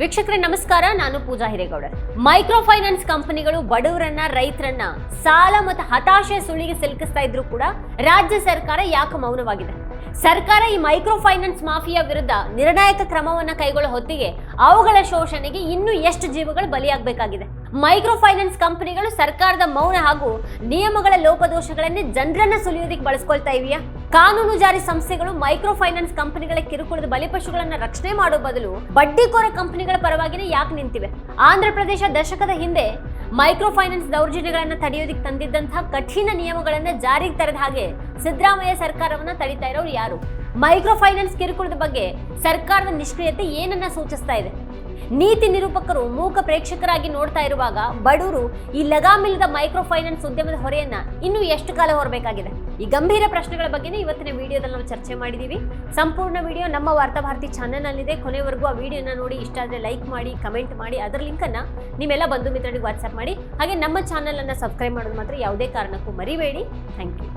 ವೀಕ್ಷಕರೇ, ನಮಸ್ಕಾರ. ನಾನು ಪೂಜಾ ಹಿರೇಗೌಡರ್ ಮೈಕ್ರೋ ಫೈನಾನ್ಸ್ ಕಂಪನಿಗಳು ಬಡವರನ್ನ, ರೈತರನ್ನ ಸಾಲ ಮತ್ತು ಹತಾಶೆ ಸುಳಿಗೆ ಸಿಲುಕಿಸ್ತಾ ಇದ್ರು ಕೂಡ ರಾಜ್ಯ ಸರ್ಕಾರ ಯಾಕೆ ಮೌನವಾಗಿದೆ? ಸರ್ಕಾರ ಈ ಮೈಕ್ರೋ ಫೈನಾನ್ಸ್ ಮಾಫಿಯಾ ವಿರುದ್ಧ ನಿರ್ಣಾಯಕ ಕ್ರಮವನ್ನ ಕೈಗೊಳ್ಳುವ ಹೊತ್ತಿಗೆ ಅವುಗಳ ಶೋಷಣೆಗೆ ಇನ್ನೂ ಎಷ್ಟು ಜೀವಗಳು ಬಲಿಯಾಗಬೇಕಾಗಿದೆ? ಮೈಕ್ರೋ ಫೈನಾನ್ಸ್ ಕಂಪನಿಗಳು ಸರ್ಕಾರದ ಮೌನ ಹಾಗೂ ನಿಯಮಗಳ ಲೋಪದೋಷಗಳನ್ನೇ ಜನರನ್ನ ಸುಲಿಯೋದಕ್ಕೆ ಬಳಸ್ಕೊಳ್ತಾ ಇವೆಯಾ ಕಾನೂನು ಜಾರಿ ಸಂಸ್ಥೆಗಳು ಮೈಕ್ರೋ ಫೈನಾನ್ಸ್ ಕಂಪನಿಗಳ ಕಿರುಕುಳದ ಬಲಿಪಶುಗಳನ್ನ ರಕ್ಷಣೆ ಮಾಡೋ ಬದಲು ಬಡ್ಡಿಕೋರ ಕಂಪನಿಗಳ ಪರವಾಗಿನೇ ಯಾಕೆ ನಿಂತಿವೆ? ಆಂಧ್ರ ಪ್ರದೇಶ ದಶಕದ ಹಿಂದೆ ಮೈಕ್ರೋ ಫೈನಾನ್ಸ್ ದೌರ್ಜನ್ಯಗಳನ್ನ ತಡೆಯೋದಕ್ಕೆ ತಂದಿದ್ದಂತಹ ಕಠಿಣ ನಿಯಮಗಳನ್ನ ಜಾರಿಗೆ ತರದ ಹಾಗೆ ಸಿದ್ದರಾಮಯ್ಯ ಸರ್ಕಾರವನ್ನ ತಡಿತಾ ಇರೋರು ಯಾರು? ಮೈಕ್ರೋ ಫೈನಾನ್ಸ್ ಕಿರುಕುಳದ ಬಗ್ಗೆ ಸರ್ಕಾರದ ನಿಷ್ಕ್ರಿಯತೆ ಏನನ್ನ ಸೂಚಿಸ್ತಾ ಇದೆ? ನೀತಿ ನಿರೂಪಕರು ಮೂಕ ಪ್ರೇಕ್ಷಕರಾಗಿ ನೋಡ್ತಾ ಇರುವಾಗ ಬಡವರು ಈ ಲಗಾಮಿಲ್ಲದ ಮೈಕ್ರೋ ಫೈನಾನ್ಸ್ ಉದ್ಯಮದ ಹೊರೆಯನ್ನ ಇನ್ನೂ ಎಷ್ಟು ಕಾಲ ಹೊರಬೇಕಾಗಿದೆ? ಈ ಗಂಭೀರ ಪ್ರಶ್ನೆಗಳ ಬಗ್ಗೆನೇ ಇವತ್ತಿನ ವಿಡಿಯೋದಲ್ಲಿ ನಾವು ಚರ್ಚೆ ಮಾಡಿದೀವಿ. ಸಂಪೂರ್ಣ ವಿಡಿಯೋ ನಮ್ಮ ವಾರ್ತಾಭಾರತಿ ಚಾನಲ್ನಲ್ಲಿದೆ. ಕೊನೆವರೆಗೂ ಆ ವಿಡಿಯೋನ ನೋಡಿ, ಇಷ್ಟ ಆದರೆ ಲೈಕ್ ಮಾಡಿ, ಕಮೆಂಟ್ ಮಾಡಿ, ಅದರ ಲಿಂಕನ್ನು ನಿಮ್ಮೆಲ್ಲ ಬಂಧು ಮಿತ್ರರಿಗೆ ವಾಟ್ಸಪ್ ಮಾಡಿ. ಹಾಗೆ ನಮ್ಮ ಚಾನಲನ್ನು ಸಬ್ಸ್ಕ್ರೈಬ್ ಮಾಡೋದು ಮಾತ್ರ ಯಾವುದೇ ಕಾರಣಕ್ಕೂ ಮರಿಬೇಡಿ. Thank you.